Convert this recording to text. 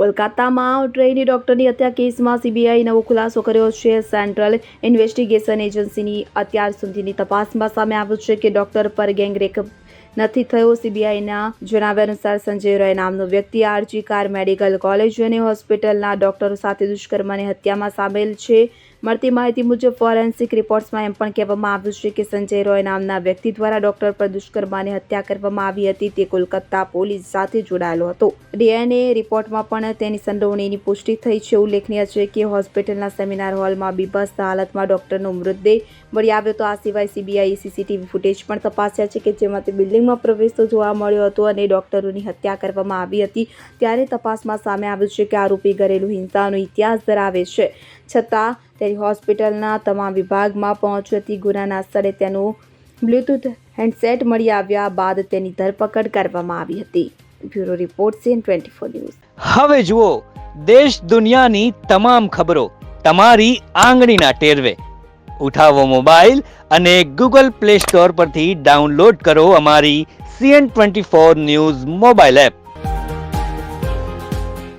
કોલકાતામાં ટ્રેની ડોક્ટરની હત્યા કેસમાં સીબીઆઈ નવો ખુલાસો કર્યો છે. સેન્ટ્રલ ઇન્વેસ્ટિગેશન એજન્સીની અત્યાર સુધીની તપાસમાં સામે આવ્યું છે કે ડોક્ટર પર ગેંગરેપ નથી થયો. સીબીઆઈના જણાવ્યા અનુસાર સંજય રોય નામનો વ્યક્તિ આરજી કાર મેડિકલ કોલેજ અને હોસ્પિટલના ડોક્ટરો સાથે દુષ્કર્મની હત્યામાં સામેલ છે. મળતી માહિતી મુજબ ફોરેન્સિક રિપોર્ટ્સમાં એમ પણ કહેવામાં આવ્યું છે કે સંજય રોય નામના વ્યક્તિ દ્વારા ડોક્ટર પર દુષ્કર્માની હત્યા કરવામાં આવી હતી. તે કોલકાતા પોલીસ સાથે જોડાયેલો હતો. ડીએનએ રિપોર્ટમાં પણ તેની સંડોવણીની પુષ્ટિ થઈ છે. ઉલ્લેખનીય છે કે હોસ્પિટલના સેમિનાર હોલમાં બીભત્સ હાલતમાં ડોક્ટરનો મૃતદેહ મળી આવ્યો હતો. આ સિવાય સીબીઆઈ સીસીટીવી ફૂટેજ પણ તપાસ્યા છે કે જેમાં તે બિલ્ડિંગમાં પ્રવેશતો જોવા મળ્યો હતો અને ડોક્ટરોની હત્યા કરવામાં આવી હતી. ત્યારે તપાસમાં સામે આવ્યું છે કે આરોપી ઘરેલું હિંસાનો ઇતિહાસ ધરાવે છે. છતાં તેની હોસ્પિટલના તમામ વિભાગમાં પહોંચતી ગુનાના સ્થળે તેનું બ્લૂટૂથ હેન્ડસેટ મળી આવ્યા બાદ તેની ધરપકડ કરવામાં આવી હતી. Bureau report CN twenty four news. હવે જુઓ, દેશ દુનિયાની તમામ ખબરો તમારી આંગળીના ટેરવે. ઉઠાવો મોબાઈલ અને ગૂગલ પ્લે સ્ટોર પરથી ડાઉનલોડ કરો અમારી CN twenty four news mobile app.